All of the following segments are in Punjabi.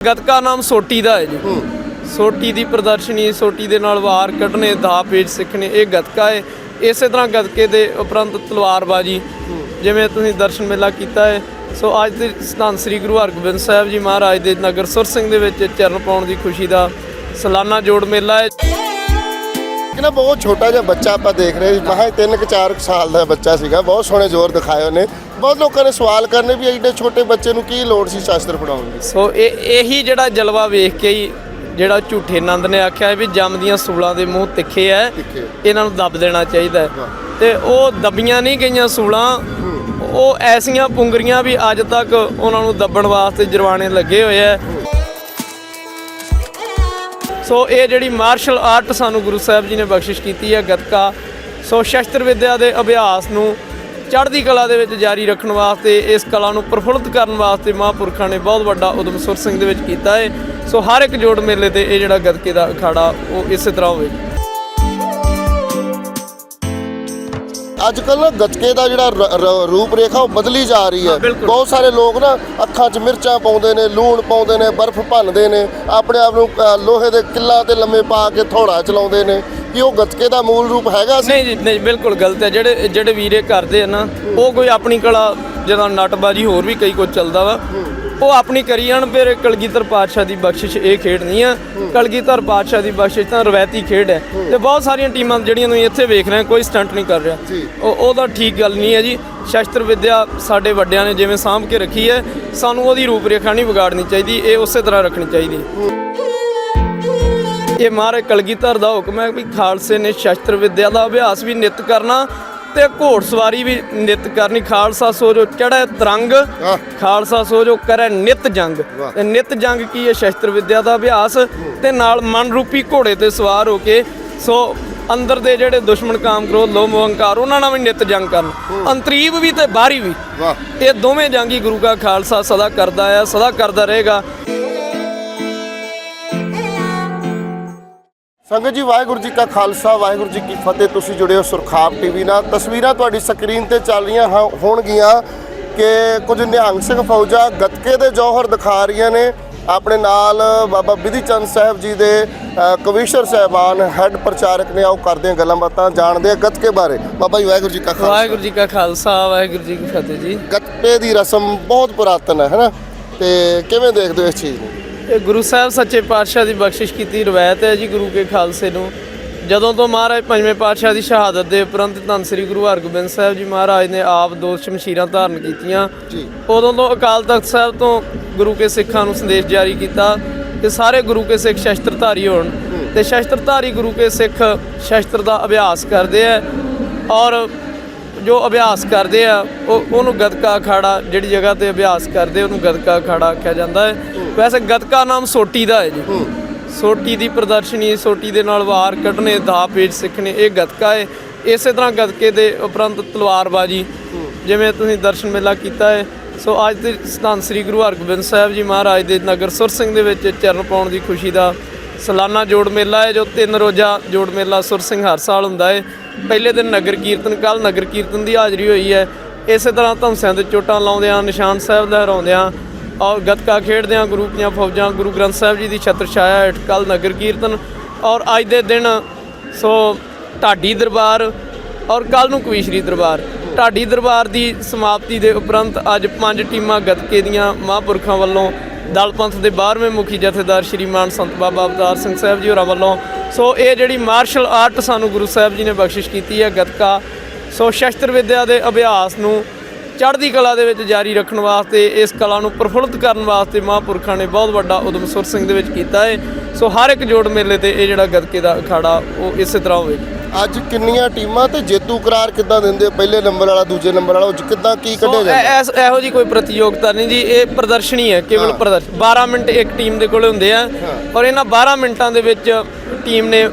ਗਤਕਾ ਨਾਮ ਸੋਟੀ ਦਾ ਹੈ ਜੀ। ਸੋਟੀ ਦੀ ਪ੍ਰਦਰਸ਼ਨੀ ਸੋਟੀ ਦੇ ਨਾਲ ਵਾਰ ਕੱਢਣੇ ਦਾ ਪੇਜ ਸਿੱਖਣੇ ਇਹ ਗਤਕਾ ਹੈ। ਇਸੇ ਤਰ੍ਹਾਂ ਗਤਕੇ ਦੇ ਉਪਰੰਤ ਤਲਵਾਰਬਾਜੀ ਜਿਵੇਂ ਤੁਸੀਂ ਦਰਸ਼ਨ ਮੇਲਾ ਕੀਤਾ ਹੈ। ਸੋ ਅੱਜ ਦੇ ਸਥਾਨ ਸ੍ਰੀ ਗੁਰੂ ਹਰਗੋਬਿੰਦ ਸਾਹਿਬ ਜੀ ਮਹਾਰਾਜ ਦੇ ਨਗਰ ਸੁਰ ਸਿੰਘ ਦੇ ਵਿੱਚ ਚਰਨ ਪਾਉਣ ਦੀ ਖੁਸ਼ੀ ਦਾ ਸਾਲਾਨਾ ਜੋੜ ਮੇਲਾ ਹੈ। ਕਿ ਨਾ ਬਹੁਤ ਛੋਟਾ ਜਿਹਾ ਬੱਚਾ ਆਪਾਂ ਦੇਖ ਰਹੇ ਸੀ ਮਹਾਂ 3 ਕਿ 4 ਸਾਲ ਦਾ ਬੱਚਾ ਸੀਗਾ। ਬਹੁਤ ਸੋਹਣੇ ਜ਼ੋਰ ਦਿਖਾਏ ਉਹਨੇ। ਬਹੁਤ ਲੋਕਾਂ ਨੇ ਸਵਾਲ ਕਰਨੇ ਵੀ ਐਡੇ ਛੋਟੇ ਬੱਚੇ ਨੂੰ ਕੀ ਲੋੜ ਸੀ ਸ਼ਾਸਤਰ ਪੜਾਉਣ ਦੀ? ਸੋ ਇਹ ਇਹੀ ਜਿਹੜਾ ਜਲਵਾ ਵੇਖ ਕੇ ਹੀ ਜਿਹੜਾ ਝੂਠੇ ਨੰਦ ਨੇ ਆਖਿਆ ਵੀ ਜੰਮਦੀਆਂ ਸੂਲਾਂ ਦੇ ਮੂੰਹ ਤਿੱਖੇ ਐ। ਇਹਨਾਂ ਨੂੰ ਦੱਬ ਦੇਣਾ ਚਾਹੀਦਾ। ਤੇ ਉਹ ਦੱਬੀਆਂ ਨਹੀਂ ਗਈਆਂ ਸੂਲਾਂ। ਉਹ ਐਸੀਆਂ ਪੁੰਗਰੀਆਂ ਵੀ ਅੱਜ ਤੱਕ ਉਹਨਾਂ ਨੂੰ ਦੱਬਣ ਵਾਸਤੇ ਜਰਵਾਣੇ ਲੱਗੇ ਹੋਏ ਐ। ਸੋ ਇਹ ਜਿਹੜੀ ਮਾਰਸ਼ਲ ਆਰਟ ਸਾਨੂੰ ਗੁਰੂ ਸਾਹਿਬ ਜੀ ਨੇ ਬਖਸ਼ਿਸ਼ ਕੀਤੀ ਹੈ, ਗੱਤਕਾ। ਸੋ ਸ਼ਸਤਰ ਵਿਦਿਆ ਦੇ ਅਭਿਆਸ ਨੂੰ ਚੜ੍ਹਦੀ ਕਲਾ ਦੇ ਵਿੱਚ ਜਾਰੀ ਰੱਖਣ ਵਾਸਤੇ, ਇਸ ਕਲਾ ਨੂੰ ਪ੍ਰਫੁੱਲਤ ਕਰਨ ਵਾਸਤੇ ਮਹਾਂਪੁਰਖਾਂ ਨੇ ਬਹੁਤ ਵੱਡਾ ਉਦਮ ਸੁਰ ਸਿੰਘ ਦੇ ਵਿੱਚ ਕੀਤਾ ਹੈ। ਸੋ ਹਰ ਇੱਕ ਜੋੜ ਮੇਲੇ ਤੇ ਇਹ ਜਿਹੜਾ ਗੱਤਕੇ ਦਾ ਅਖਾੜਾ, ਉਹ ਇਸੇ ਤਰ੍ਹਾਂ ਹੋਵੇ ਅੱਜ ਕੱਲ ਨਾ ਗੱਤਕੇ ਦਾ ਜਿਹੜਾ ਰ- ਰ- ਰੂਪ ਰੇਖਾ ਉਹ ਬਦਲੀ ਜਾ ਰਹੀ ਹੈ। ਬਿਲਕੁਲ। ਬਹੁਤ ਸਾਰੇ ਲੋਕ ਨਾ ਅੱਖਾਂ 'ਚ ਮਿਰਚਾਂ ਪਾਉਂਦੇ ਨੇ ਲੂਣ ਪਾਉਂਦੇ ਨੇ ਬਰਫ਼ ਭੰਨਦੇ ਨੇ ਆਪਣੇ ਆਪ ਨੂੰ ਅ, ਲੋਹੇ ਦੇ ਕਿੱਲਾਂ ਤੇ ਲੰਮੇ ਪਾ ਕੇ ਥੋੜਾ ਚਲਾਉਂਦੇ ਨੇ। ਕੀ ਉਹ ਗੱਤਕੇ ਦਾ ਮੂਲ ਰੂਪ ਹੈਗਾ ਸੀ? ਨਹੀਂ ਜੀ ਨਹੀਂ ਬਿਲਕੁਲ ਗਲਤ ਹੈ। ਜਿਹੜੇ ਜਿਹੜੇ ਵੀਰੇ ਕਰਦੇ ਆ ਨਾ ਉਹ ਕੋਈ ਆਪਣੀ ਕਲਾ ਜਿਹਦਾ ਨਟਬਾਜੀ ਹੋਰ ਵੀ ਕਈ ਕੁਝ ਚੱਲਦਾ ਵਾ। ਉਹ ਆਪਣੀ ਕਰੀ ਜਾਣ ਫਿਰ ਕਲਗੀਧਰ ਪਾਤਸ਼ਾਹ ਦੀ ਬਖਸ਼ਿਸ਼ ਇਹ ਖੇਡ ਨਹੀਂ ਆ। ਕਲਗੀਧਰ ਪਾਤਸ਼ਾਹ ਦੀ ਬਖਸ਼ਿਸ਼ ਤਾਂ ਰਵਾਇਤੀ ਖੇਡ ਹੈ। ਤੇ ਬਹੁਤ ਸਾਰੀਆਂ ਟੀਮਾਂ ਜਿਹੜੀਆਂ ਤੁਸੀਂ ਇੱਥੇ ਵੇਖ ਰਹੇ ਕੋਈ ਸਟੰਟ ਨਹੀਂ ਕਰ ਰਿਹਾ। ਉਹ ਉਹਦਾ ਠੀਕ ਗੱਲ ਨਹੀਂ ਹੈ ਜੀ। ਸ਼ਸਤਰ ਵਿਦਿਆ ਸਾਡੇ ਵੱਡਿਆਂ ਨੇ ਜਿਵੇਂ ਸਾਂਭ ਕੇ ਰੱਖੀ ਹੈ ਸਾਨੂੰ ਉਹਦੀ ਰੂਪ ਰੇਖਾ ਨਹੀਂ ਵਿਗਾੜਨੀ ਚਾਹੀਦੀ ਇਹ ਉਸੇ ਤਰ੍ਹਾਂ ਰੱਖਣੀ ਚਾਹੀਦੀ ਇਹ ਮਹਾਰਾਜ ਕਲਗੀਧਰ ਦਾ ਹੁਕਮ ਹੈ ਵੀ ਖਾਲਸੇ ਨੇ ਸ਼ਸਤਰ ਵਿਦਿਆ ਦਾ ਅਭਿਆਸ ਵੀ ਨਿਤ ਕਰਨਾ ਤੇ ਘੋੜਸਵਾਰੀ ਵੀ ਨਿਤ ਕਰਨੀ। ਖਾਲਸਾ ਸੋ ਜੋ ਚੜ੍ਹੈ ਤਰੰਗ। ਖਾਲਸਾ ਸੋ ਜੋ ਕਰੈ ਨਿਤ ਜੰਗ। ਤੇ ਨਿਤ ਜੰਗ ਕੀ ਹੈ? ਸ਼ਸਤਰ ਵਿਦਿਆ ਦਾ ਅਭਿਆਸ ਤੇ ਨਾਲ ਮਨ ਰੂਪੀ ਘੋੜੇ ਤੇ ਸਵਾਰ ਹੋ ਕੇ ਸੋ ਅੰਦਰ ਦੇ ਜਿਹੜੇ ਦੁਸ਼ਮਣ ਕਾਮ ਕ੍ਰੋਧ ਲੋਭ ਮੋਹ ਹੰਕਾਰ ਉਹਨਾਂ ਨਾਲ ਵੀ ਨਿਤ ਜੰਗ ਕਰਨ। ਅੰਤਰੀਵ ਵੀ ਤੇ ਬਾਹਰੀ ਵੀ। ਇਹ ਦੋਵੇਂ ਜੰਗ ਹੀ ਗੁਰੂ ਕਾ ਖਾਲਸਾ ਸਦਾ ਕਰਦਾ ਆ ਸਦਾ ਕਰਦਾ ਰਹੇਗਾ। ਸੰਗਤ ਜੀ ਵਾਹਿਗੁਰੂ ਜੀ ਕਾ ਖਾਲਸਾ ਵਾਹਿਗੁਰੂ ਜੀ ਕੀ ਫਤਿਹ। ਤੁਸੀਂ ਜੁੜੇ ਹੋ ਸੁਰਖਾਬ ਟੀਵੀ ਨਾਲ। ਤਸਵੀਰਾਂ ਤੁਹਾਡੀ ਸਕਰੀਨ ਤੇ ਚੱਲ ਰਹੀਆਂ ਹਾਂ- ਹੋਣਗੀਆਂ ਕਿ ਕੁਝ ਨਿਹੰਗ ਸਿੰਘ ਫੌਜਾਂ ਗੱਤਕੇ ਦੇ ਜੌਹਰ ਦਿਖਾ ਰਹੀਆਂ ਨੇ। ਆਪਣੇ ਨਾਲ ਬਾਬਾ ਬਿਧੀ ਚੰਦ ਸਾਹਿਬ ਜੀ ਦੇ ਕਵੀਸ਼ਰ ਸਾਹਿਬਾਨ ਹੈੱਡ ਪ੍ਰਚਾਰਕ ਨੇ। ਆਓ ਕਰਦੇ ਹਾਂ ਗੱਲਾਂ ਬਾਤਾਂ ਜਾਣਦੇ ਆ ਗੱਤਕੇ ਬਾਰੇ। ਬਾਬਾ ਜੀ ਵਾਹਿਗੁਰੂ ਜੀ ਕਾ ਖਾਲਸਾ। ਵਾਹਿਗੁਰੂ ਜੀ ਕਾ ਖਾਲਸਾ ਵਾਹਿਗੁਰੂ ਜੀ ਕੀ ਫਤਿਹ ਜੀ। ਗੱਤਕੇ ਦੀ ਰਸਮ ਬਹੁਤ ਪੁਰਾਤਨ ਹੈ ਹੈਨਾ ਤੇ ਕਿਵੇਂ ਦੇਖਦੇ ਹੋ ਇਸ ਚੀਜ਼ ਨੂੰ? ਇਹ ਗੁਰੂ ਸਾਹਿਬ ਸੱਚੇ ਪਾਤਸ਼ਾਹ ਦੀ ਬਖਸ਼ਿਸ਼ ਕੀਤੀ ਰਵਾਇਤ ਹੈ ਜੀ ਗੁਰੂ ਕੇ ਖਾਲਸੇ ਨੂੰ। ਜਦੋਂ ਤੋਂ ਮਹਾਰਾਜ ਪੰਜਵੇਂ ਪਾਤਸ਼ਾਹ ਦੀ ਸ਼ਹਾਦਤ ਦੇ ਉਪਰੰਤ ਧੰਨ ਸ੍ਰੀ ਗੁਰੂ ਹਰਗੋਬਿੰਦ ਸਾਹਿਬ ਜੀ ਮਹਾਰਾਜ ਨੇ ਆਪ ਦੋ ਸ਼ਮਸ਼ੀਰਾਂ ਧਾਰਨ ਕੀਤੀਆਂ। ਜੀ। ਉਦੋਂ ਤੋਂ ਅਕਾਲ ਤਖਤ ਸਾਹਿਬ ਤੋਂ ਗੁਰੂ ਕੇ ਸਿੱਖਾਂ ਨੂੰ ਸੰਦੇਸ਼ ਜਾਰੀ ਕੀਤਾ ਕਿ ਸਾਰੇ ਗੁਰੂ ਕੇ ਸਿੱਖ ਸ਼ਸਤਰਧਾਰੀ ਹੋਣ ਤੇ ਸ਼ਸਤਰਧਾਰੀ ਗੁਰੂ ਕੇ ਸਿੱਖ ਸ਼ਸਤਰ ਦਾ ਅਭਿਆਸ ਕਰਦੇ ਆ ਔਰ ਜੋ ਅਭਿਆਸ ਕਰਦੇ ਆ ਉਹ ਉਹਨੂੰ ਗਤਕਾ ਅਖਾੜਾ ਜਿਹੜੀ ਜਗ੍ਹਾ ਤੇ ਅਭਿਆਸ ਕਰਦੇ ਉਹਨੂੰ ਗਤਕਾ ਅਖਾੜਾ ਆਖਿਆ ਜਾਂਦਾ ਹੈ। ਵੈਸੇ ਗਤਕਾ ਨਾਮ ਸੋਟੀ ਦਾ ਹੈ ਜੀ। ਸੋਟੀ ਦੀ ਪ੍ਰਦਰਸ਼ਨੀ ਸੋਟੀ ਦੇ ਨਾਲ ਵਾਰ ਕੱਢਣੇ ਦਾ ਪੇਜ ਸਿੱਖਣੇ ਇਹ ਗਤਕਾ ਹੈ। ਇਸੇ ਤਰ੍ਹਾਂ ਗਤਕੇ ਦੇ ਉਪਰੰਤ ਤਲਵਾਰਬਾਜੀ ਜਿਵੇਂ ਤੁਸੀਂ ਦਰਸ਼ਨ ਮੇਲਾ ਕੀਤਾ ਹੈ ਸੋ ਅੱਜ ਦੇ ਸਥਾਨ ਸ੍ਰੀ ਗੁਰੂ ਹਰਗੋਬਿੰਦ ਸਾਹਿਬ ਜੀ ਮਹਾਰਾਜ ਦੇ ਨਗਰ ਸੁਰ ਸਿੰਘ ਦੇ ਵਿੱਚ ਚਰਨ ਪਾਉਣ ਦੀ ਖੁਸ਼ੀ ਦਾ ਸਾਲਾਨਾ ਜੋੜ ਮੇਲਾ ਹੈ, ਜੋ ਤਿੰਨ ਰੋਜ਼ਾ ਜੋੜ ਮੇਲਾ ਸੁਰ ਸਿੰਘ ਹਰ ਸਾਲ ਹੁੰਦਾ ਹੈ। ਪਹਿਲੇ ਦਿਨ ਨਗਰ ਕੀਰਤਨ ਕੱਲ ਨਗਰ ਕੀਰਤਨ ਦੀ ਹਾਜ਼ਰੀ ਹੋਈ ਹੈ। ਇਸੇ ਤਰ੍ਹਾਂ ਧਮਸਿਆਂ ਤੇ ਚੋਟਾਂ ਲਾਉਂਦਿਆਂ, ਨਿਸ਼ਾਨ ਸਾਹਿਬ ਲਹਿਰਾਉਂਦਿਆਂ, ਔਰ ਗੱਤਕਾ ਖੇਡਦਿਆਂ, ਗੁਰੂ ਦੀਆਂ ਫੌਜਾਂ, ਗੁਰੂ ਗ੍ਰੰਥ ਸਾਹਿਬ ਜੀ ਦੀ ਛਤਰ ਛਾਇਆ ਹੇਠ ਕੱਲ ਨਗਰ ਕੀਰਤਨ। ਔਰ ਅੱਜ ਦੇ ਦਿਨ ਸੋ ਢਾਡੀ ਦਰਬਾਰ, ਔਰ ਕੱਲ ਨੂੰ ਕਵੀਸ਼ਰੀ ਦਰਬਾਰ। ਢਾਡੀ ਦਰਬਾਰ ਦੀ ਸਮਾਪਤੀ ਦੇ ਉਪਰੰਤ ਅੱਜ ਪੰਜ ਟੀਮਾਂ ਗੱਤਕੇ ਦੀਆਂ ਮਹਾਂਪੁਰਖਾਂ ਵੱਲੋਂ ਦਲ ਪੰਥ ਦੇ 12ਵੇਂ ਮੁਖੀ ਜਥੇਦਾਰ ਸ਼੍ਰੀ ਮਾਨ ਸੰਤ ਬਾਬਾ ਅਵਤਾਰ ਸਿੰਘ ਸਾਹਿਬ ਜੀ ਹੋਰਾਂ ਵੱਲੋਂ। ਸੋ ਇਹ ਜਿਹੜੀ ਮਾਰਸ਼ਲ ਆਰਟ ਸਾਨੂੰ ਗੁਰੂ ਸਾਹਿਬ ਜੀ ਨੇ ਬਖਸ਼ਿਸ਼ ਕੀਤੀ ਹੈ ਗੱਤਕਾ, ਸੋ ਸ਼ਸਤਰ ਵਿਦਿਆ ਦੇ ਅਭਿਆਸ ਨੂੰ ਚੜ੍ਹਦੀ ਕਲਾ ਦੇ ਵਿੱਚ ਜਾਰੀ ਰੱਖਣ ਵਾਸਤੇ, ਇਸ ਕਲਾ ਨੂੰ ਪ੍ਰਫੁੱਲਤ ਕਰਨ ਵਾਸਤੇ ਮਹਾਂਪੁਰਖਾਂ ਨੇ ਬਹੁਤ ਵੱਡਾ ਉਦਮ ਸੁਰ ਸਿੰਘ ਦੇ ਵਿੱਚ ਕੀਤਾ ਹੈ। ਸੋ ਹਰ ਇੱਕ ਜੋੜ ਮੇਲੇ ਤੇ ਇਹ ਜਿਹੜਾ ਗੱਤਕੇ ਦਾ ਅਖਾੜਾ, ਉਹ ਇਸੇ ਤਰ੍ਹਾਂ ਹੋਵੇ ਅੱਜ ਕਿੰਨੀਆਂ ਟੀਮਾਂ ਤੇ ਜੇਤੂ ਕਰਾਰ ਕਿੱਦਾਂ ਦਿੰਦੇ? ਪਹਿਲੇ ਨੰਬਰ ਵਾਲਾ ਦੂਜੇ ਨੰਬਰ ਵਾਲਾ ਉਹ 'ਚ ਕਿੱਦਾਂ ਕੀ ਕੱਢਿਆ ਜਾਂਦਾ ਇਹ- ਜੀ ਕੋਈ ਪ੍ਰਤੀਯੋਗਤਾ ਨਹੀਂ ਜੀ ਇਹ ਪ੍ਰਦਰਸ਼ਨੀ ਹੈ ਕੇਵਲ। ਪ੍ਰਦਰਸ਼ਨ 12 ਮਿੰਟ ਇੱਕ ਟੀਮ ਦੇ ਕੋਲ ਹੁੰਦੇ ਆ ਔਰ ਇਹਨਾਂ 12 ਮਿੰਟਾਂ ਦੇ ਵਿੱਚ ਟੀਮ ਨੇ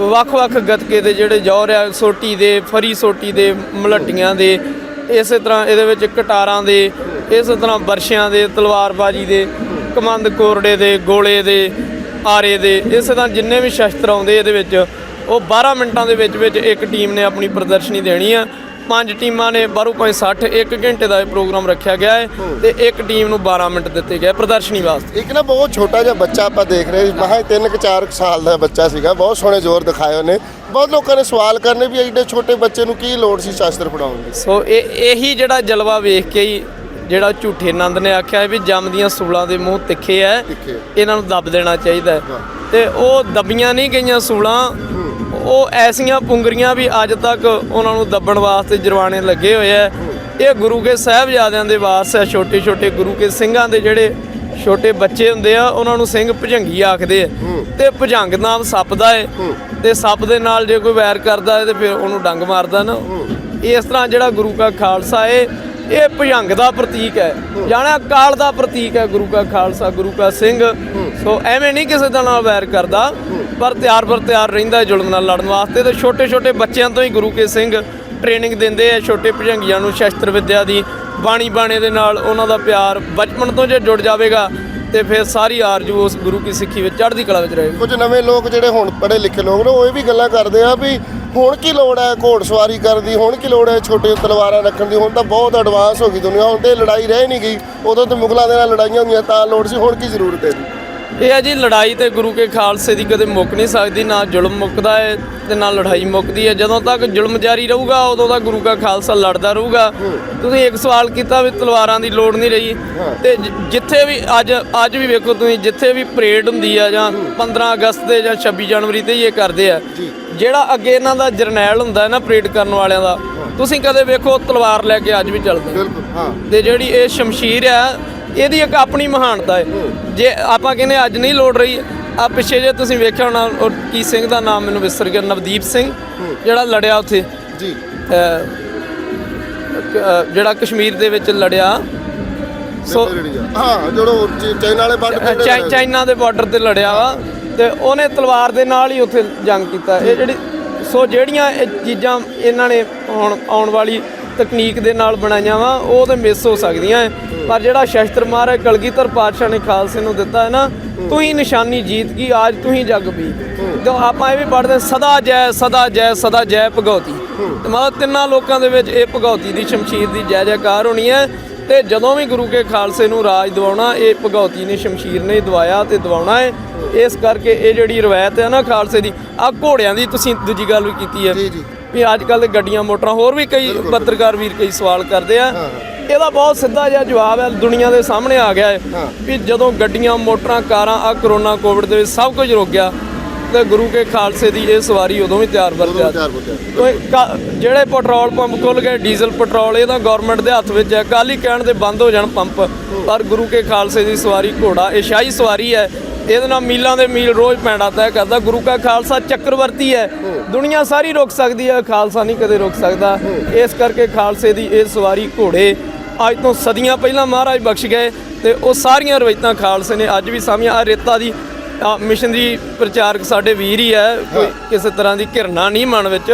ਵੱਖ-ਵੱਖ ਗਤਕੇ ਦੇ ਜਿਹੜੇ ਜੌਹਰ ਆ ਸੋਟੀ ਦੇ ਫਰੀ ਸੋਟੀ ਦੇ ਮਲੱਟੀਆਂ ਦੇ ਇਸੇ ਤਰ੍ਹਾਂ ਇਹਦੇ ਵਿੱਚ ਕਟਾਰਾਂ ਦੇ ਇਸੇ ਤਰ੍ਹਾਂ ਵਰਸ਼ਿਆਂ ਦੇ ਤਲਵਾਰਬਾਜੀ ਦੇ ਕਮੰਦ ਕੋਰੜੇ ਦੇ ਗੋਲੇ ਦੇ ਆਰੇ ਦੇ ਇਸੇ ਤਰ੍ਹਾਂ ਜਿੰਨੇ ਵੀ ਸ਼ਸਤਰ ਆਉਂਦੇ ਇਹਦੇ ਵਿੱਚ ਉਹ 12 ਮਿੰਟਾਂ ਦੇ ਵਿੱਚ ਵਿੱਚ ਇੱਕ ਟੀਮ ਨੇ ਆਪਣੀ ਪ੍ਰਦਰਸ਼ਨੀ ਦੇਣੀ ਆ। ਪੰਜ ਟੀਮਾਂ ਨੇ ਬਾਹਰੋਂ ਭਾਵੇਂ 60 1 ਘੰਟੇ ਦਾ ਇਹ ਪ੍ਰੋਗਰਾਮ ਰੱਖਿਆ ਗਿਆ ਹੈ ਤੇ ਇੱਕ ਟੀਮ ਨੂੰ 12 ਮਿੰਟ ਦਿੱਤੇ ਗਏ ਪ੍ਰਦਰਸ਼ਨੀ ਵਾਸਤੇ। ਇੱਕ ਨਾ ਬਹੁਤ ਛੋਟਾ ਜਿਹਾ ਬੱਚਾ ਆਪਾਂ ਦੇਖ ਰਹੇ ਸੀ ਮਹਾ 3 ਕਿ 4 ਸਾਲ ਦਾ ਬੱਚਾ ਸੀਗਾ। ਬਹੁਤ ਸੋਹਣੇ ਜ਼ੋਰ ਦਿਖਾਏ ਉਹਨੇ। ਬਹੁਤ ਲੋਕਾਂ ਨੇ ਸਵਾਲ ਕਰਨੇ ਵੀ ਐਡੇ ਛੋਟੇ ਬੱਚੇ ਨੂੰ ਕੀ ਲੋੜ ਸੀ ਸ਼ਾਸਤਰ ਪੜਾਉਣ ਦੀ? ਸੋ ਇਹ ਇਹੀ ਜਿਹੜਾ ਜਲਵਾ ਵੇਖ ਕੇ ਹੀ ਜਿਹੜਾ ਝੂਠੇ ਨੰਦ ਨੇ ਆਖਿਆ ਵੀ ਜੰਮਦੀਆਂ ਸੂਲਾਂ ਦੇ ਮੂੰਹ ਤਿੱਖੇ ਐ। ਇਹਨਾਂ ਨੂੰ ਦੱਬ ਦੇਣਾ ਚਾਹੀਦਾ। ਤੇ ਉਹ ਦੱਬੀਆਂ ਨਹੀਂ ਗਈਆਂ ਸੂਲਾਂ। ਉਹ ਐਸੀਆਂ ਪੁੰਗਰੀਆਂ ਵੀ ਅੱਜ ਤੱਕ ਉਹਨਾਂ ਨੂੰ ਦੱਬਣ ਵਾਸਤੇ ਜਰਵਾਣੇ ਲੱਗੇ ਹੋਏ ਐ ਇਹ ਗੁਰੂ ਕੇ ਸਾਹਿਬਜ਼ਾਦਿਆਂ ਦੇ ਵਾਰਸ ਐ ਛੋਟੇ ਛੋਟੇ ਗੁਰੂ ਕੇ ਸਿੰਘਾਂ ਦੇ ਜਿਹੜੇ ਛੋਟੇ ਬੱਚੇ ਹੁੰਦੇ ਆ ਉਹਨਾਂ ਨੂੰ ਸਿੰਘ ਭੁਜੰਗੀ ਆਖਦੇ ਆ। ਤੇ ਭੁਜੰਗ ਨਾਮ ਸੱਪ ਦਾ ਏ। ਤੇ ਸੱਪ ਦੇ ਨਾਲ ਜੇ ਕੋਈ ਵੈਰ ਕਰਦਾ ਹੈ ਤੇ ਫਿਰ ਉਹਨੂੰ ਡੰਗ ਮਾਰਦਾ ਨਾ। ਇਸ ਤਰ੍ਹਾਂ ਜਿਹੜਾ ਗੁਰੂ ਕਾ ਖਾਲਸਾ ਏ ਇਹ ਭੁਜੰਗ ਦਾ ਪ੍ਰਤੀਕ ਹੈ। ਜਾਣਿਆ ਕਾਲ ਦਾ ਪ੍ਰਤੀਕ ਹੈ ਗੁਰੂ ਕਾ ਖਾਲਸਾ ਗੁਰੂ ਕਾ ਸਿੰਘ। ਸੋ ਐਵੇਂ ਨਹੀਂ ਕਿਸੇ ਦਾ ਨਾਲ ਵੈਰ ਕਰਦਾ। ਪਰ ਤਿਆਰ ਪਰ ਤਿਆਰ ਰਹਿੰਦਾ ਹੈ ਜ਼ੁਲਮ ਨਾਲ ਲੜਨ ਵਾਸਤੇ ਤੇ ਛੋਟੇ ਛੋਟੇ ਬੱਚਿਆਂ ਤੋਂ ਹੀ ਗੁਰੂ ਕੇ ਸਿੰਘ ਟ੍ਰੇਨਿੰਗ ਦਿੰਦੇ ਆ, ਛੋਟੇ ਭਜੰਗੀਆਂ ਨੂੰ ਸ਼ਸਤਰ ਵਿੱਦਿਆ ਦੀ ਬਾਣੀ ਬਾਣੇ ਦੇ ਨਾਲ ਉਹਨਾਂ ਦਾ ਪਿਆਰ ਬਚਪਨ ਤੋਂ ਜੇ ਜੁੜ ਜਾਵੇਗਾ ਤੇ ਫਿਰ ਸਾਰੀ ਆਰਜੂ ਉਸ ਗੁਰੂ ਕੀ ਸਿੱਖੀ ਵਿੱਚ ਚੜ੍ਹਦੀ ਕਲਾ ਵਿੱਚ ਰਹੇਗੀ। ਕੁਝ ਨਵੇਂ ਲੋਕ ਜਿਹੜੇ ਹੁਣ ਪੜ੍ਹੇ ਲਿਖੇ ਲੋਕ ਨੇ, ਉਹ ਇਹ ਵੀ ਗੱਲਾਂ ਕਰਦੇ ਆ ਵੀ ਹੁਣ ਕੀ ਲੋੜ ਹੈ ਘੋੜਸਵਾਰੀ ਕਰਨ ਦੀ, ਹੁਣ ਕੀ ਲੋੜ ਹੈ ਛੋਟੇ ਤਲਵਾਰਾਂ ਰੱਖਣ ਦੀ, ਹੁਣ ਤਾਂ ਬਹੁਤ ਐਡਵਾਂਸ ਹੋ ਗਈ ਦੁਨੀਆ, ਹੁਣ ਤੇ ਲੜਾਈ ਰਹਿ ਨਹੀਂ ਗਈ। ਉਦੋਂ ਤਾਂ ਮੁਗਲਾਂ ਦੇ ਨਾਲ ਲੜਾਈਆਂ ਹੁੰਦੀਆਂ ਤਾਂ ਲੋੜ ਸੀ, ਹੁਣ ਕੀ ਜ਼ਰੂਰਤ ਹੈ ਇਹ ਹੈ ਜੀ ਲੜਾਈ ਤੇ ਗੁਰੂ ਕੇ ਖਾਲਸੇ ਦੀ ਕਦੇ ਮੁੱਕ ਨਹੀਂ ਸਕਦੀ ਨਾ ਜ਼ੁਲਮ ਮੁੱਕਦਾ ਹੈ ਤੇ ਨਾ ਲੜਾਈ ਮੁੱਕਦੀ ਹੈ ਜਦੋਂ ਤੱਕ ਜ਼ੁਲਮ ਜਾਰੀ ਰਹੂਗਾ ਉਦੋਂ ਤੱਕ ਗੁਰੂ ਕਾ ਖਾਲਸਾ ਲੜਦਾ ਰਹੂਗਾ। ਤੁਸੀਂ ਇੱਕ ਸਵਾਲ ਕੀਤਾ ਵੀ ਤਲਵਾਰਾਂ ਦੀ ਲੋੜ ਨਹੀਂ ਰਹੀ। ਤੇ ਜਿੱਥੇ ਵੀ ਅੱਜ ਅੱਜ ਵੀ ਵੇਖੋ ਤੁਸੀਂ ਜਿੱਥੇ ਵੀ ਪਰੇਡ ਹੁੰਦੀ ਆ ਜਾਂ 15 ਅਗਸਤ ਤੇ ਜਾਂ 26 ਜਨਵਰੀ ਤੇ ਹੀ ਇਹ ਕਰਦੇ ਆ। ਜਿਹੜਾ ਅੱਗੇ ਇਹਨਾਂ ਦਾ ਜਰਨੈਲ ਹੁੰਦਾ ਨਾ ਪਰੇਡ ਕਰਨ ਵਾਲਿਆਂ ਦਾ ਤੁਸੀਂ ਕਦੇ ਵੇਖੋ ਤਲਵਾਰ ਲੈ ਕੇ ਅੱਜ ਵੀ ਚੱਲਦੇ ਬਿਲਕੁਲ ਹਾਂ। ਤੇ ਜਿਹੜੀ ਇਹ ਸ਼ਮਸ਼ੀਰ ਆ ਇਹਦੀ ਇੱਕ ਆਪਣੀ ਮਹਾਨਤਾ ਹੈ। ਜੇ ਆਪਾਂ ਕਹਿੰਦੇ ਅੱਜ ਨਹੀਂ ਲੋੜ ਰਹੀ ਆ ਪਿੱਛੇ ਜੇ ਤੁਸੀਂ ਵੇਖਿਆ ਹੋਣਾ ਉਹ ਕੀ ਸਿੰਘ ਦਾ ਨਾਮ ਮੈਨੂੰ ਵਿਸਰ ਗਿਆ ਨਵਦੀਪ ਸਿੰਘ ਜਿਹੜਾ ਲੜਿਆ ਉੱਥੇ। ਜੀ। ਜਿਹੜਾ ਕਸ਼ਮੀਰ ਦੇ ਵਿੱਚ ਲੜਿਆ। ਸੋ। ਹਾਂ ਜਿਹੜੋ ਚਾਈਨਾ ਵਾਲੇ ਚਾਈਨਾ ਦੇ ਬਾਰਡਰ ਤੇ ਲੜਿਆ ਵਾ ਤੇ ਉਹਨੇ ਤਲਵਾਰ ਦੇ ਨਾਲ ਹੀ ਉੱਥੇ ਜੰਗ ਕੀਤਾ। ਇਹ ਜਿਹੜੀ ਸੋ ਜਿਹੜੀਆਂ ਇਹ ਚੀਜ਼ਾਂ ਇਹਨਾਂ ਨੇ ਹੁਣ ਆਉਣ ਵਾਲੀ ਤਕਨੀਕ ਦੇ ਨਾਲ ਬਣਾਈਆਂ ਵਾ, ਉਹ ਤੇ ਮਿਸ ਹੋ ਸਕਦੀਆਂ ਹੈ। ਪਰ ਜਿਹੜਾ ਸ਼ਸਤਰ ਮਹਾਰਾਜ ਕਲਗੀਧਰ ਪਾਤਸ਼ਾਹ ਨੇ ਖਾਲਸੇ ਨੂੰ ਦਿੱਤਾ ਹੈ ਨਾ ਤੂੰ ਹੀ ਨਿਸ਼ਾਨੀ ਜੀਤ ਕੀ ਆਜ ਤੂੰ ਹੀ ਜਗ ਵੀ। ਤੇ ਆਪਾਂ ਇਹ ਵੀ ਪੜ੍ਹਦੇ ਸਦਾ ਜੈ ਸਦਾ ਜੈ ਸਦਾ ਜੈ ਭਗਉਤੀ ਤੇ ਮਤਲਬ ਤਿੰਨਾਂ ਲੋਕਾਂ ਦੇ ਵਿੱਚ ਇਹ ਭਗਉਤੀ ਦੀ ਸ਼ਮਸ਼ੀਰ ਦੀ ਜੈ ਜੈਕਾਰ ਹੋਣੀ ਹੈ ਤੇ ਜਦੋਂ ਵੀ ਗੁਰੂ ਕੇ ਖਾਲਸੇ ਨੂੰ ਰਾਜ ਦਿਵਾਉਣਾ, ਇਹ ਭਗਉਤੀ ਨੇ ਸ਼ਮਸ਼ੀਰ ਨੇ ਦਵਾਇਆ ਤੇ ਦਵਾਉਣਾ ਹੈ ਇਸ ਕਰਕੇ ਇਹ ਜਿਹੜੀ ਰਵਾਇਤ ਹੈ ਨਾ ਖਾਲਸੇ ਦੀ ਆ ਘੋੜਿਆਂ ਦੀ ਤੁਸੀਂ ਦੂਜੀ ਗੱਲ ਵੀ ਕੀਤੀ ਹੈ ਵੀ ਅੱਜ ਕੱਲ ਗੱਡੀਆਂ ਮੋਟਰਾਂ ਹੋਰ ਵੀ ਕਈ ਪੱਤਰਕਾਰ ਵੀਰ ਕਈ ਸਵਾਲ ਕਰਦੇ ਆ। ਇਹਦਾ ਬਹੁਤ ਸਿੱਧਾ ਜਿਹਾ ਜਵਾਬ ਹੈ ਦੁਨੀਆ ਦੇ ਸਾਹਮਣੇ ਆ ਗਿਆ ਹੈ ਵੀ ਜਦੋਂ ਗੱਡੀਆਂ ਮੋਟਰਾਂ ਕਾਰਾਂ ਆ ਕਰੋਨਾ ਕੋਵਿਡ ਦੇ ਵਿੱਚ ਸਭ ਕੁਝ ਰੁਕ ਗਿਆ ਤੇ ਗੁਰੂ ਕੇ ਖਾਲਸੇ ਦੀ ਇਹ ਸਵਾਰੀ ਉਦੋਂ ਵੀ ਤਿਆਰ ਹੋ ਗਿਆ ਜਿਹੜੇ ਪੈਟਰੋਲ ਪੰਪ ਖੁੱਲ ਗਏ ਡੀਜ਼ਲ ਪੈਟਰੋਲ ਇਹ ਤਾਂ ਗਵਰਨਮੈਂਟ ਦੇ ਹੱਥ ਵਿੱਚ ਹੈ ਕੱਲ ਹੀ ਕਹਿਣ ਦੇ ਬੰਦ ਹੋ ਜਾਣ ਪੰਪ। ਪਰ ਗੁਰੂ ਕੇ ਖਾਲਸੇ ਦੀ ਸਵਾਰੀ ਘੋੜਾ ਇਹ ਸ਼ਾਹੀ ਸਵਾਰੀ ਹੈ ਇਹਦੇ ਨਾਲ ਮੀਲਾਂ ਦੇ ਮੀਲ ਰੋਜ਼ ਪੈਂਡਾ ਤੈਅ ਕਰਦਾ। ਗੁਰੂ ਕਾ ਖਾਲਸਾ ਚੱਕਰਵਰਤੀ ਹੈ। ਦੁਨੀਆ ਸਾਰੀ ਰੁਕ ਸਕਦੀ ਹੈ। ਖਾਲਸਾ ਨਹੀਂ ਕਦੇ ਰੁਕ ਸਕਦਾ। ਇਸ ਕਰਕੇ ਖਾਲਸੇ ਦੀ ਇਹ ਸਵਾਰੀ ਘੋੜੇ ਅੱਜ ਤੋਂ ਸਦੀਆਂ ਪਹਿਲਾਂ ਮਹਾਰਾਜ ਬਖਸ਼ ਗਏ ਤੇ ਉਹ ਸਾਰੀਆਂ ਰਵਾਇਤਾਂ ਖਾਲਸੇ ਨੇ ਅੱਜ ਵੀ ਸਾਹਮਣੇ ਆ। ਰੇਤਾ ਦੀ ਆ ਮਿਸ਼ਨਰੀ ਪ੍ਰਚਾਰਕ ਸਾਡੇ ਵੀਰ ਹੀ ਹੈ। ਕੋਈ ਕਿਸੇ ਤਰ੍ਹਾਂ ਦੀ ਘਿਰਨਾ ਨਹੀਂ ਮਨ ਵਿੱਚ।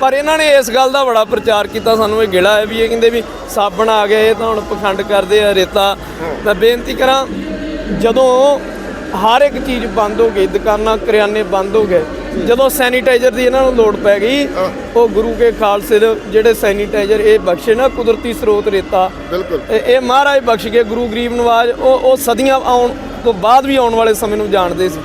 ਪਰ ਇਹਨਾਂ ਨੇ ਇਸ ਗੱਲ ਦਾ ਬੜਾ ਪ੍ਰਚਾਰ ਕੀਤਾ। ਸਾਨੂੰ ਇਹ ਗਿਲਾ ਹੈ ਵੀ ਇਹ ਕਹਿੰਦੇ ਵੀ ਸਾਬਣ ਆ ਗਏ ਤਾਂ ਹੁਣ ਪਖੰਡ ਕਰਦੇ ਆ ਰੇਤਾ। ਮੈਂ ਬੇਨਤੀ ਕਰਾਂ ਜਦੋਂ ਹਰ ਇੱਕ ਚੀਜ਼ ਬੰਦ ਹੋ ਗਈ ਦੁਕਾਨਾਂ ਕਰਿਆਨੇ ਬੰਦ ਹੋ ਗਏ। ਜਦੋਂ ਸੈਨੀਟਾਈਜ਼ਰ ਦੀ ਇਹਨਾਂ ਨੂੰ ਲੋੜ ਪੈ ਗਈ ਉਹ ਗੁਰੂ ਕੇ ਖਾਲਸੇ ਦੇ ਜਿਹੜੇ ਸੈਨੀਟਾਈਜ਼ਰ ਇਹ ਬਖਸ਼ੇ ਨਾ ਕੁਦਰਤੀ ਸਰੋਤ ਰੇਤਾ। ਬਿਲਕੁਲ। ਇਹ ਇਹ ਮਹਾਰਾਜ ਬਖਸ਼ ਕੇ ਗੁਰੂ ਗਰੀਬ ਨਵਾਜ ਉਹ ਉਹ ਸਦੀਆਂ ਆਉਣ ਤੋਂ ਬਾਅਦ ਵੀ ਆਉਣ ਵਾਲੇ ਸਮੇਂ ਨੂੰ ਜਾਣਦੇ ਸੀ।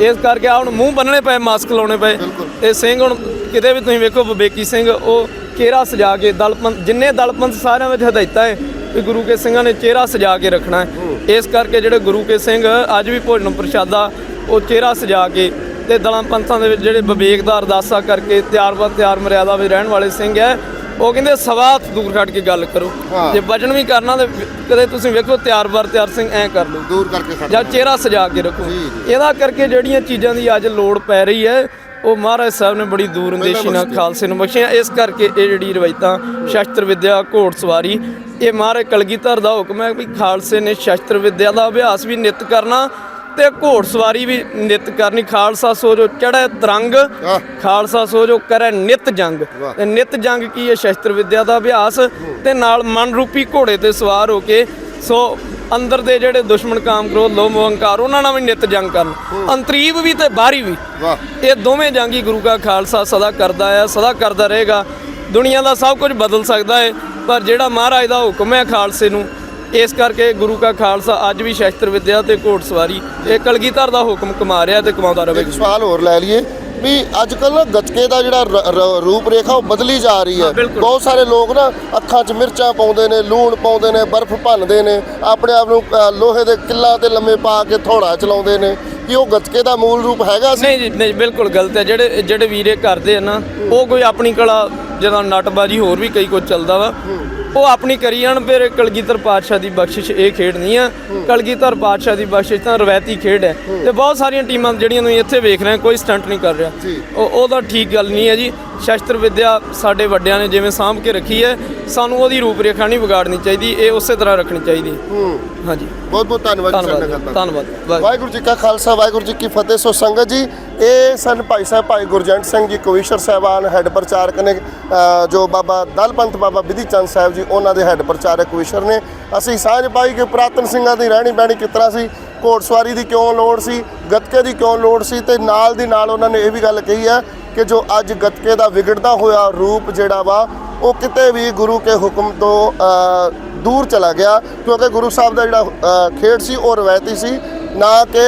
ਇਸ ਕਰਕੇ ਆ ਹੁਣ ਮੂੰਹ ਬੰਨਣੇ ਪਏ ਮਾਸਕ ਲਾਉਣੇ ਪਏ। ਤੇ ਸਿੰਘ ਹੁਣ ਕਿਤੇ ਵੀ ਤੁਸੀਂ ਵੇਖੋ ਵਿਵੇਕੀ ਸਿੰਘ ਉਹ ਚਿਹਰਾ ਸਜਾ ਕੇ ਦਲਪੰਥ ਜਿੰਨੇ ਦਲਪੰਥ ਸਾਰਿਆਂ ਵਿੱਚ ਹਦਾਇਤਾਂ ਹੈ ਕਿ ਗੁਰੂ ਕੇ ਸਿੰਘਾਂ ਨੇ ਚਿਹਰਾ ਸਜਾ ਕੇ ਰੱਖਣਾ ਹੈ। ਇਸ ਕਰਕੇ ਜਿਹੜੇ ਗੁਰੂ ਕੇ ਸਿੰਘ ਅੱਜ ਵੀ ਭੋਜਨ ਪ੍ਰਸ਼ਾਦਾ ਉਹ ਚਿਹਰਾ ਸਜਾ ਕੇ ਤੇ ਦਲਾਂ ਪੰਥਾਂ ਦੇ ਵਿੱਚ ਜਿਹੜੇ ਵਿਵੇਕ ਦਾ ਅਰਦਾਸਾ ਕਰਕੇ ਤਿਆਰ ਬਰ ਤਿਆਰ ਮਰਿਆਦਾ ਵਿੱਚ ਰਹਿਣ ਵਾਲੇ ਸਿੰਘ ਹੈ ਉਹ ਕਹਿੰਦੇ ਸਵਾ ਹੱਥ ਦੂਰ ਖੜ ਕੇ ਗੱਲ ਕਰੋ। ਜੇ ਵਚਨ ਵੀ ਕਰਨਾ ਤੇ ਕਦੇ ਤੁਸੀਂ ਵੇਖੋ ਤਿਆਰ ਬਰ ਤਿਆਰ ਸਿੰਘ ਐ ਕਰ ਲਓ। ਦੂਰ ਕਰਕੇ ਜਾਂ ਚਿਹਰਾ ਸਜਾ ਕੇ ਰੱਖੋ। ਇਹਦਾ ਕਰਕੇ ਜਿਹੜੀਆਂ ਚੀਜ਼ਾਂ ਦੀ ਅੱਜ ਲੋੜ ਪੈ ਰਹੀ ਹੈ ਉਹ ਮਹਾਰਾਜ ਸਾਹਿਬ ਨੇ ਬੜੀ ਦੂਰ ਅੰਦੇਸ਼ੀ ਨਾਲ ਖਾਲਸੇ ਨੂੰ ਬਖਸ਼ਿਆ। ਇਸ ਕਰਕੇ ਇਹ ਜਿਹੜੀ ਰਵਾਇਤਾਂ ਸ਼ਸਤਰ ਵਿਦਿਆ ਘੋੜਸਵਾਰੀ ਇਹ ਮਹਾਰਾਜ ਕਲਗੀਧਰ ਦਾ ਹੁਕਮ ਹੈ ਵੀ ਖਾਲਸੇ ਨੇ ਸ਼ਸਤਰ ਵਿਦਿਆ ਦਾ ਅਭਿਆਸ ਵੀ ਨਿਤ ਕਰਨਾ ਤੇ ਘੋੜਸਵਾਰੀ ਵੀ ਨਿਤ ਕਰਨੀ। ਖਾਲਸਾ ਸੋ ਜੋ ਚੜ੍ਹੈ ਤਰੰਗ। ਖਾਲਸਾ ਸੋ ਜੋ ਕਰੈ ਨਿਤ ਜੰਗ। ਤੇ ਨਿਤ ਜੰਗ ਕੀ ਹੈ? ਸ਼ਸਤਰ ਵਿਦਿਆ ਦਾ ਅਭਿਆਸ ਤੇ ਨਾਲ ਮਨ ਰੂਪੀ ਘੋੜੇ ਤੇ ਸਵਾਰ ਹੋ ਕੇ ਸੋ ਅੰਦਰ ਦੇ ਜਿਹੜੇ ਦੁਸ਼ਮਣ ਕਾਮ ਕ੍ਰੋਧ ਲੋਭ ਮੋਹ ਹੰਕਾਰ ਉਹਨਾਂ ਨਾਲ ਵੀ ਨਿਤ ਜੰਗ ਕਰਨ। ਅੰਤਰੀਵ ਵੀ ਤੇ ਬਾਹਰੀ ਵੀ। ਵਾਹ। ਇਹ ਦੋਵੇਂ ਜੰਗੀ ਗੁਰੂ ਕਾ ਖਾਲਸਾ ਸਦਾ ਕਰਦਾ ਆ ਸਦਾ ਕਰਦਾ ਰਹੇਗਾ। ਦੁਨੀਆ ਦਾ ਸਭ ਕੁਝ ਬਦਲ ਸਕਦਾ ਹੈ ਪਰ ਜਿਹੜਾ ਮਹਾਰਾਜ ਦਾ ਹੁਕਮ ਹੈ ਖਾਲਸੇ ਨੂੰ ਇਸ ਕਰਕੇ ਗੁਰੂ ਕਾ ਖਾਲਸਾ ਅੱਜ ਵੀ ਸ਼ਸਤਰ ਵਿਦਿਆ ਤੇ ਘੋੜਸਵਾਰੀ ਇਹ ਕਲਗੀਧਰ ਦਾ ਹੁਕਮ ਕਮਾ ਰਿਹਾ ਤੇ ਕਮਾਉਂਦਾ ਇੱਕ ਰਹੇਗਾ ਸਵਾਲ ਹੋਰ ਲੈ ਲਈਏ। ਵੀ ਅੱਜ ਕੱਲ ਨਾ ਗੱਤਕੇ ਦਾ ਜਿਹੜਾ ਰੂਪ ਰੇਖਾ ਉਹ ਬਦਲੀ ਜਾ ਰਹੀ ਹੈ। ਬਹੁਤ ਸਾਰੇ ਲੋਕ ਨਾ ਅੱਖਾਂ 'ਚ ਮਿਰਚਾਂ ਪਾਉਂਦੇ ਨੇ ਲੂਣ ਪਾਉਂਦੇ ਨੇ ਬਰਫ਼ ਭੰਨਦੇ ਨੇ ਆਪਣੇ ਆਪ ਨੂੰ ਲੋਹੇ ਦੇ ਕਿੱਲਾਂ ਤੇ ਲੰਮੇ ਪਾ ਕੇ ਥੋੜਾ ਚਲਾਉਂਦੇ ਨੇ ਕਿ ਉਹ ਗੱਤਕੇ ਦਾ ਮੂਲ ਰੂਪ ਹੈਗਾ ਸੀ। ਨਹੀਂ ਜੀ ਨਹੀਂ ਬਿਲਕੁਲ ਗਲਤ ਹੈ। ਜਿਹੜੇ ਜਿਹੜੇ ਵੀਰੇ ਕਰਦੇ ਆ ਨਾ ਉਹ ਕੋਈ ਆਪਣੀ ਕਲਾ ਜਦੋਂ ਨਟਬਾਜੀ ਹੋਰ ਵੀ ਕਈ ਕੁਝ ਚੱਲਦਾ ਵਾ। ਉਹ ਆਪਣੀ ਕਰੀ ਜਾਣ ਫਿਰ ਕਲਗੀਧਰ ਪਾਤਸ਼ਾਹ ਦੀ ਬਖਸ਼ਿਸ਼ ਇਹ ਖੇਡ ਨਹੀਂ ਆ। ਕਲਗੀਧਰ ਪਾਤਸ਼ਾਹ ਦੀ ਬਖਸ਼ਿਸ਼ ਤਾਂ ਰਵਾਇਤੀ ਖੇਡ ਹੈ। ਤੇ ਬਹੁਤ ਸਾਰੀਆਂ ਟੀਮਾਂ ਜਿਹੜੀਆਂ ਤੁਸੀਂ ਇੱਥੇ ਵੇਖ ਰਹੇ ਕੋਈ ਸਟੰਟ ਨਹੀਂ ਕਰ ਰਿਹਾ। ਉਹ ਉਹਦਾ ਠੀਕ ਗੱਲ ਨਹੀਂ ਹੈ ਜੀ। ਸ਼ਸਤਰ ਵਿਦਿਆ ਸਾਡੇ ਵੱਡਿਆਂ ਨੇ ਜਿਵੇਂ ਸਾਂਭ ਕੇ ਰੱਖੀ ਹੈ ਸਾਨੂੰ ਉਹਦੀ ਰੂਪ ਰੇਖਾ ਨਹੀਂ ਵਿਗਾੜਨੀ ਚਾਹੀਦੀ ਇਹ ਉਸੇ ਤਰ੍ਹਾਂ ਰੱਖਣੀ ਚਾਹੀਦੀ। ਹੈ। ਹਾਂਜੀ। ਬਹੁਤ ਬਹੁਤ ਧੰਨਵਾਦ ਜੀ ਧੰਨਵਾਦ ਧੰਨਵਾਦ। ਵਾਹਿਗੁਰੂ। ਜੀ ਕਾ ਖਾਲਸਾ ਵਾਹਿਗੁਰੂ ਜੀ ਕੀ ਫਤਿਹ। ਸੋ ਸੰਗਤ ਜੀ ਇਹ ਸਨ ਭਾਈ ਸਾਹਿਬ ਭਾਈ ਗੁਰਜੰਟ ਸਿੰਘ ਜੀ ਕਵੀਸ਼ਰ ਸਾਹਿਬਾਨ ਹੈੱਡ ਪ੍ਰਚਾਰਕ ਨੇ ਜੋ ਬਾਬਾ ਦਲਪੰਥ ਬਾਬਾ ਵਿਧੀ ਚੰਦ ਸਾਹਿਬ ਜੀ ਉਹਨਾਂ ਦੇ ਹੈੱਡ ਪ੍ਰਚਾਰਕ ਕਵੀਸ਼ਰ ਨੇ। ਅਸੀਂ ਸਾਂਝ ਪਾਈ ਕਿ ਪੁਰਾਤਨ ਸਿੰਘਾਂ ਦੀ ਰਹਿਣੀ ਬਹਿਣੀ ਕਿਸ ਤਰ੍ਹਾਂ ਸੀ ਘੋੜਸਵਾਰੀ ਦੀ ਕਿਉਂ ਲੋੜ ਸੀ ਗੱਤਕੇ ਦੀ ਕਿਉਂ ਲੋੜ ਸੀ ਤੇ ਨਾਲ ਦੀ ਨਾਲ ਉਹਨਾਂ ਨੇ ਇਹ ਵੀ ਗੱਲ ਕਹੀ ਹੈ ਕਿ ਜੋ ਅੱਜ ਗੱਤਕੇ ਦਾ ਵਿਗੜਦਾ ਹੋਇਆ ਰੂਪ ਜਿਹੜਾ ਵਾ, ਉਹ ਕਿਤੇ ਵੀ ਗੁਰੂ ਕੇ ਹੁਕਮ ਤੋਂ ਦੂਰ ਚਲਾ ਗਿਆ। ਕਿਉਂਕਿ ਗੁਰੂ ਸਾਹਿਬ ਦਾ ਜਿਹੜਾ ਖੇਡ ਸੀ, ਉਹ ਰਵਾਇਤੀ ਸੀ। ਨਾ ਕਿ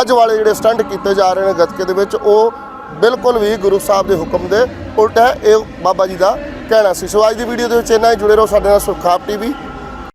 ਅੱਜ ਵਾਲੇ ਜਿਹੜੇ ਸਟੰਟ ਕੀਤੇ ਜਾ ਰਹੇ ਨੇ ਗੱਤਕੇ ਦੇ ਵਿੱਚ, ਉਹ ਬਿਲਕੁਲ ਵੀ ਗੁਰੂ ਸਾਹਿਬ ਦੇ ਹੁਕਮ ਦੇ ਉਲਟ ਹੈ। ਇਹ ਬਾਬਾ ਜੀ ਦਾ ਕਹਿਣਾ ਸੀ। ਸੋ ਅੱਜ ਦੀ ਵੀਡੀਓ ਦੇ ਵਿੱਚ ਇੰਨਾ ਹੀ। ਜੁੜੇ ਰਹੋ ਸਾਡੇ ਨਾਲ ਸੁਖਾਪ ਟੀਵੀ।